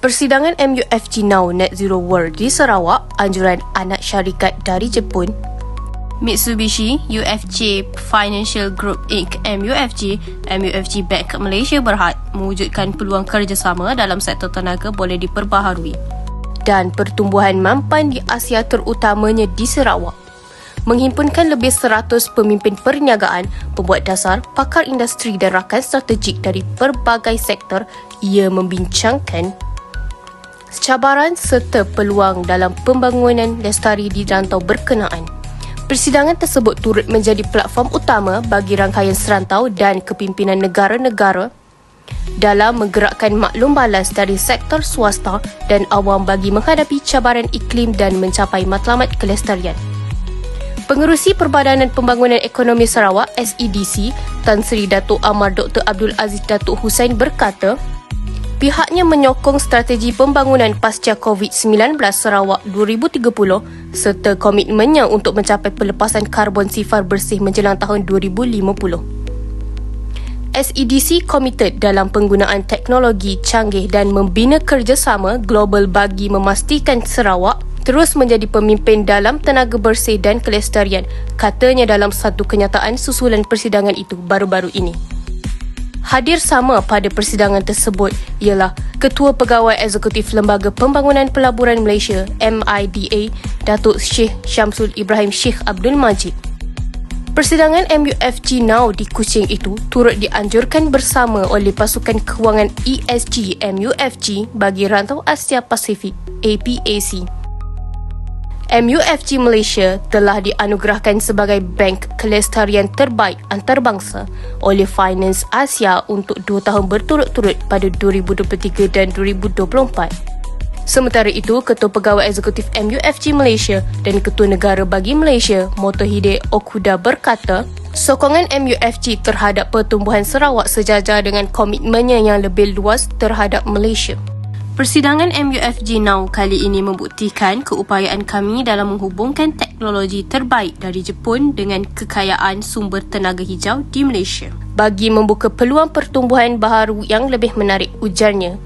Persidangan MUFG Now Net Zero World di Sarawak, anjuran anak syarikat dari Jepun, Mitsubishi UFJ Financial Group Inc. MUFG MUFG Bank Malaysia berhad mewujudkan peluang kerjasama dalam sektor tenaga boleh diperbaharui. Dan pertumbuhan mampan di Asia terutamanya di Sarawak menghimpunkan lebih 100 pemimpin perniagaan, pembuat dasar, pakar industri dan rakan strategik dari berbagai sektor ia membincangkan cabaran serta peluang dalam pembangunan lestari di rantau berkenaan. Persidangan tersebut turut menjadi platform utama bagi rangkaian serantau dan kepimpinan negara-negara dalam menggerakkan maklum balas dari sektor swasta dan awam bagi menghadapi cabaran iklim dan mencapai matlamat kelestarian. Pengerusi Perbadanan Pembangunan Ekonomi Sarawak SEDC Tan Sri Datuk Amar Dr. Abdul Aziz Datuk Hussein berkata, Pihaknya menyokong strategi pembangunan pasca COVID-19 Sarawak 2030 serta komitmennya untuk mencapai pelepasan karbon sifar bersih menjelang tahun 2050. SEDC komited dalam penggunaan teknologi canggih dan membina kerjasama global bagi memastikan Sarawak terus menjadi pemimpin dalam tenaga bersih dan kelestarian, katanya dalam satu kenyataan susulan persidangan itu baru-baru ini. Hadir sama pada persidangan tersebut ialah Ketua Pegawai Eksekutif Lembaga Pembangunan Pelaburan Malaysia MIDA Datuk Syekh Syamsul Ibrahim Syekh Abdul Majid. Persidangan MUFG Now di Kuching itu turut dianjurkan bersama oleh Pasukan Kewangan ESG MUFG bagi Rantau Asia Pasifik APAC. MUFG Malaysia telah dianugerahkan sebagai bank kelestarian terbaik antarabangsa oleh Finance Asia untuk dua tahun berturut-turut pada 2023 dan 2024. Sementara itu, Ketua Pegawai Eksekutif MUFG Malaysia dan Ketua Negara bagi Malaysia, Motohide Okuda berkata, sokongan MUFG terhadap pertumbuhan Sarawak sejajar dengan komitmennya yang lebih luas terhadap Malaysia. Persidangan MUFG Now kali ini membuktikan keupayaan kami dalam menghubungkan teknologi terbaik dari Jepun dengan kekayaan sumber tenaga hijau di Malaysia bagi membuka peluang pertumbuhan baharu yang lebih menarik ujarnya.